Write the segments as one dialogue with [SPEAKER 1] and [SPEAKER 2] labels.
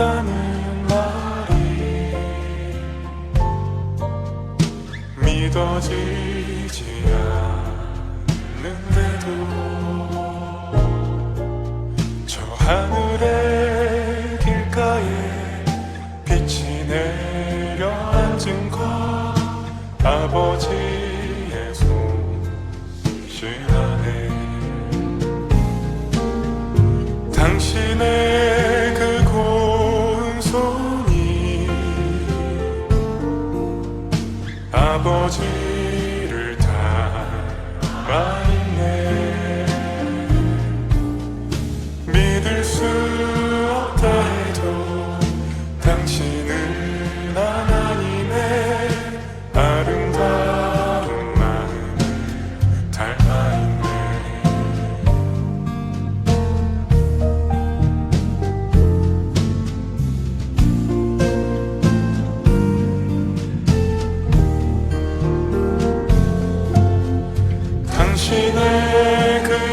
[SPEAKER 1] 있다는 말이 믿어지지 않는데도 저 하늘의 길가에 빛이 내려앉은 것 아버지의 손실 안에 당신의 아버지를 닮아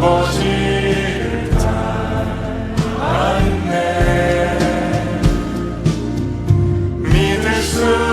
[SPEAKER 1] 아버지를 닮았네. 믿을 수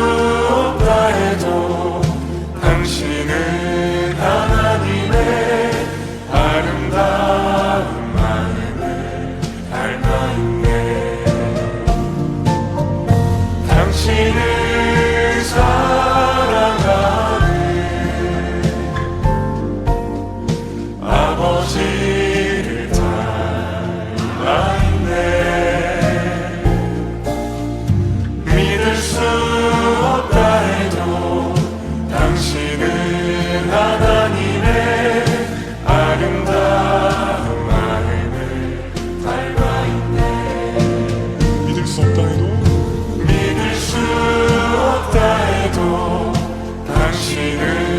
[SPEAKER 1] singers.